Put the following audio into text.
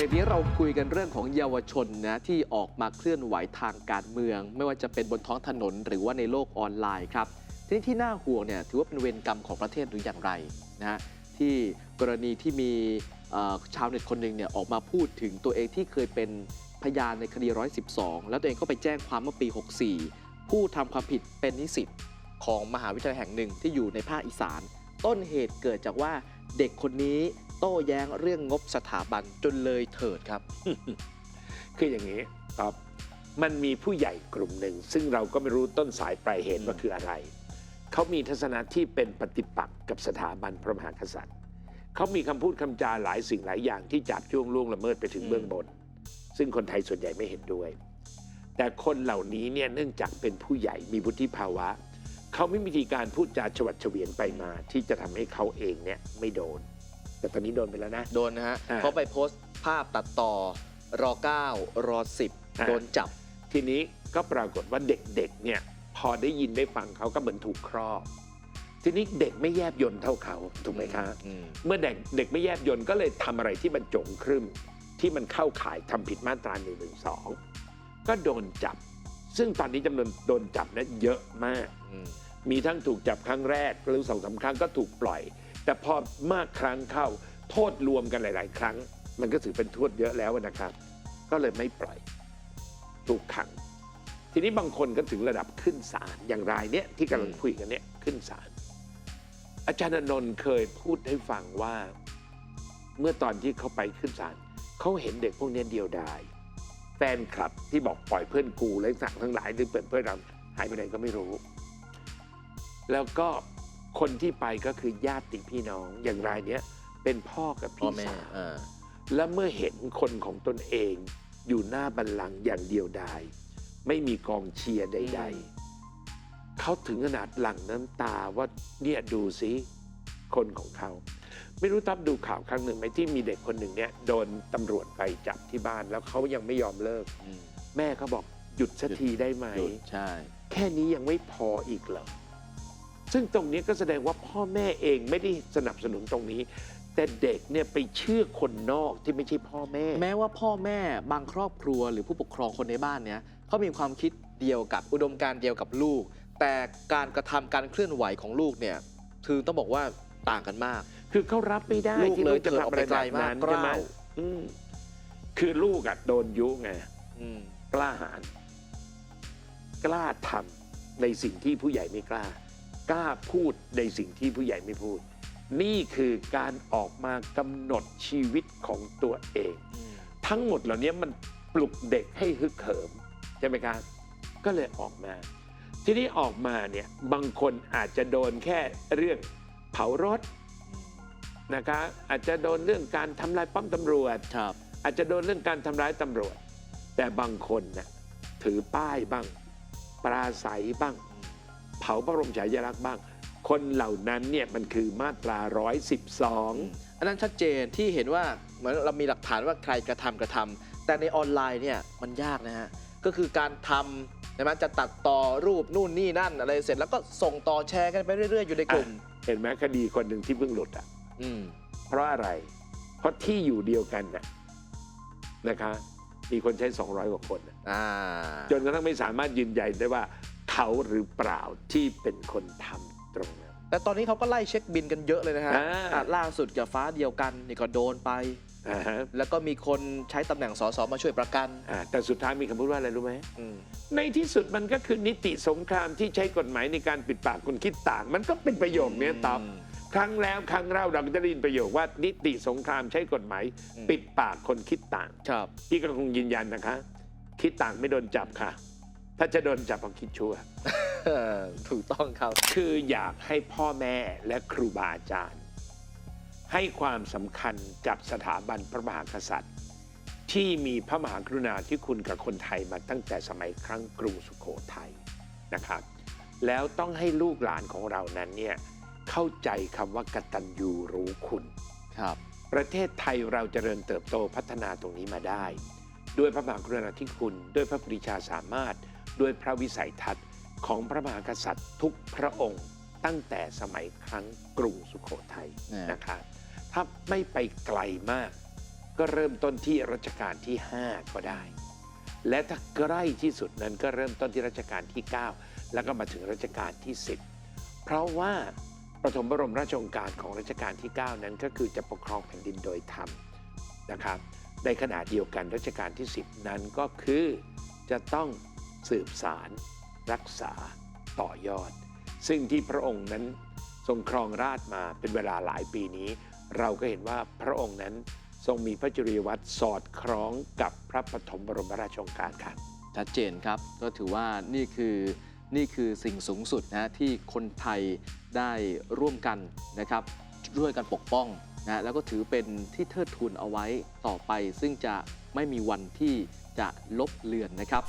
รกนี้เราคุยกันเรื่องของเยาวชนนะที่ออกมาเคลื่อนไหวทางการเมือง ไม่ว่าจะเป็นบนท้องถนนหรือว่าในโลกออนไลน์ครับทีนี้ที่น่าห่วงเนี่ยถือว่าเป็นเวรกรรมของประเทศหรืออย่างไรนะฮะที่กรณีที่มีชาวเน็ตคนหนึ่งเนี่ยออกมาพูดถึงตัวเองที่เคยเป็นพยานในคดี 112 แล้วตัวเองก็ไปแจ้งความเมื่อปี 64 ผู้ทำความผิดเป็นนิสิตของมหาวิทยาลัยแห่งหนึ่งที่อยู่ในภาคอีสาน ต้นเหตุเกิดจากว่าเด็กคนนี้ โต้แย้งเรื่องงบสถาบันจนเลยเถิดครับ คืออย่างนี้ครับมันมีผู้ใหญ่กลุ่มหนึ่ง ซึ่งเราก็ไม่รู้ต้นสายปลายเหตุอืมว่าคืออะไร เขามีทัศนะที่เป็นปฏิปักษ์กับสถาบันพระมหากษัตริย์ เขามีคำพูดคำจาหลายสิ่งหลายอย่างที่จับจ้วงล่วงละเมิดไปถึงเบื้องบน ซึ่งคนไทยส่วนใหญ่ไม่เห็นด้วย แต่คนเหล่านี้เนี่ยเนื่องจากเป็นผู้ใหญ่มีวุฒิภาวะ เขาไม่มีวิธีการพูดจาฉวัดเฉวียนไปมา ที่จะทำให้เขาเองเนี่ยไม่โดน แต่ตอนนี้โดนไปแล้วนะ โดนนะฮะอ่าเขาไปโพสต์ภาพตัดต่อรอ9รออ่า10โดนจับ ทีนี้ก็ปรากฏว่าเด็กๆเนี่ยพอได้ยินได้ฟังเขาก็เหมือนถูกครอบทีนี้เด็กไม่แยบยนต์เท่าเขาถูกไหมคะอืมเมื่อเด็กเด็กไม่แยบยนต์ก็เลยทำอะไรที่มันจงครึ่มที่มันเข้าข่ายทำผิดมาตรา1นึก็โดนจับ ซึ่งตอนนี้จำนวนโดนจับเนี่ยเยอะมาก อืมมีทั้งถูกจับครั้งแรกหรือสองสามครั้งก็ถูกปล่อย แต่พอมากครั้งเข้าโทษรวมกันหลาย ๆ ครั้ง มันก็ถือเป็นโทษเยอะแล้วนะครับ ก็เลยไม่ปล่อยถูกขัง ทีนี้บางคนก็ถึงระดับขึ้นศาลอย่างรายเนี้ยที่กำลังคุยกันเนี้ยขึ้นศาลอาจารย์นนท์เคยพูดให้ฟังว่า เมื่อตอนที่เขาไปขึ้นศาลเขาเห็นเด็กพวกนี้เดียวดายแฟนคลับที่บอกปล่อยเพื่อนกูและสั่งทั้งหลายหรือเปิดเพื่อนเราหายไปไหนก็ไม่รู้ แล้วก็ คนที่ไปก็คือญาติพี่น้องอย่างรายเนี้ยเป็นพ่อกับพ่อพี่แม่สาวอ่าและเมื่อเห็นคนของตนเองอยู่หน้าบัลลังก์อย่างเดียวดาย ไม่มีกองเชียร์ใด ๆ เขาถึงขนาดหลั่งน้ำตาว่าเนี่ยดูสิคนของเขา ไม่รู้ทับดูข่าวครั้งหนึ่งไหมที่มีเด็กคนหนึ่งเนี่ยโดนตำรวจไปจับที่บ้านแล้วเขายังไม่ยอมเลิก อืมแม่เขาบอกหยุดสักทีได้ไหม หยุดใช่ แค่นี้ยังไม่พออีกเหรอ ซึ่งตรงนี้ก็แสดงว่าพ่อแม่เองไม่ได้สนับสนุนตรงนี้ แต่เด็กเนี่ยไปเชื่อคนนอกที่ไม่ใช่พ่อแม่ แม้ว่าพ่อแม่บางครอบครัวหรือผู้ปกครองคนในบ้านเนี้ยเขามีความคิดเดียวกับอุดมการณ์เดียวกับลูก แต่การกระทำการเคลื่อนไหวของลูกเนี่ยคือต้องบอกว่าต่างกันมาก คือเขารับไม่ได้ลูกที่เลยลูกจะทำอะไรเถิดออกไปไกลแบบนั้นมากใช่ไหมกล้าวอืมคือลูกอะโดนยุไงอืมกล้าหาญกล้าทำในสิ่งที่ผู้ใหญ่ไม่กล้า กล้าพูดในสิ่งที่ผู้ใหญ่ไม่พูด นี่คือการออกมากำหนดชีวิตของตัวเองอืมทั้งหมดเหล่านี้มันปลุกเด็กให้ฮึกเหิมใช่ไหมครับก็เลยออกมา ทีนี้ออกมาเนี่ยบางคนอาจจะโดนแค่เรื่องเผารถนะคะอาจจะโดนเรื่องการทำลายป้อมตำรวจครับอาจจะโดนเรื่องการทำร้ายตำรวจ แต่บางคนน่ะถือป้ายบ้าง ปราศัยบ้าง เผาพระบรมฉายาลักษณ์บ้าง คนเหล่านั้นเนี่ยมันคือมาตรา 112 อันนั้นชัดเจนที่เห็นว่าเหมือนเรามีหลักฐานว่าใครกระทำกระทำแต่ในออนไลน์เนี่ยมันยากนะฮะก็คือการทำใช่ไหมจะตัดต่อรูปนู่นนี่นั่นอะไรเสร็จแล้วก็ส่งต่อแชร์กันไปเรื่อย ๆ อยู่ในกลุ่ม เห็นไหมคดีคนหนึ่งที่เพิ่งหลุดอะ อืม เพราะอะไร เพราะที่อยู่เดียวกันน่ะนะคะ มีคนใช้ 200 กว่าคนน่ะอ่าจนกระทั่งไม่สามารถยืนยันได้ว่า เขาหรือเปล่าที่เป็นคนทำตรงนั้น แต่ตอนนี้เขาก็ไล่เช็คบินกันเยอะเลยนะฮะอ่า อะล่าสุดกับฟ้าเดียวกันนี่ก็โดนไป อ่าฮะแล้วก็มีคนใช้ตำแหน่งสสมาช่วยประกันอ่าแต่สุดท้ายมีคำพูดว่าอะไรรู้ไหม อืมในที่สุดมันก็คือนิติสงครามที่ใช้กฎหมายในการปิดปากคนคิดต่าง มันก็เป็นประโยคเนี้ยตอบอืมครั้งแล้วครั้งเล่าเราก็จะได้ยินประโยคว่านิติสงครามใช้กฎหมายอืมปิดปากคนคิดต่าง ครับพี่ก็คงยืนยันนะคะ คิดต่างไม่โดนจับค่ะ ถ้าจะโดนจับก็คิดชั่ว ถูกต้องครับ คืออยากให้พ่อแม่และครูบาอาจารย์ ให้ความสำคัญกับสถาบันพระมหากษัตริย์ ที่มีพระมหากรุณาธิคุณกับคนไทยมาตั้งแต่สมัยครั้งกรุงสุโขทัยนะครับ แล้วต้องให้ลูกหลานของเรานั้นเนี่ยเข้าใจคำว่ากตัญญูรู้คุณครับ ประเทศไทยเราเจริญเติบโตพัฒนาตรงนี้มาได้ ด้วยพระมหากรุณาธิคุณ ด้วยพระปรีชาสามารถ ด้วยพระวิสัยทัศน์ของพระมหากษัตริย์ทุกพระองค์ตั้งแต่สมัยครั้งกรุงสุโขทัยแน่นะครับถ้าไม่ไปไกลมาก ก็เริ่มต้นที่รัชกาลที่ 5 ก็ได้ และถ้าใกล้ที่สุดนั้นก็เริ่มต้นที่รัชกาลที่ 9 แล้วก็มาถึงรัชกาลที่ 10 เพราะว่าปฐมบรมราชโองการของรัชกาลที่ 9 นั้นก็คือจะปกครองแผ่นดินโดยธรรมนะครับในขณะเดียวกันรัชกาลที่ 10 นั้นก็คือจะต้อง สืบสาร รักษาต่อยอด ซึ่งที่พระองค์นั้นทรงครองราชมาเป็นเวลาหลายปีนี้ เราก็เห็นว่าพระองค์นั้นทรงมีพระจริยวัตรสอดคล้องกับพระปฐมบรมราชโองการครับชัดเจนครับก็ถือว่านี่คือนี่คือสิ่งสูงสุดนะที่คนไทยได้ร่วมกันนะครับช่วยกันปกป้องนะแล้วก็ถือเป็นที่เทิดทูนเอาไว้ต่อไป ซึ่งจะไม่มีวันที่จะลบเลือนนะครับ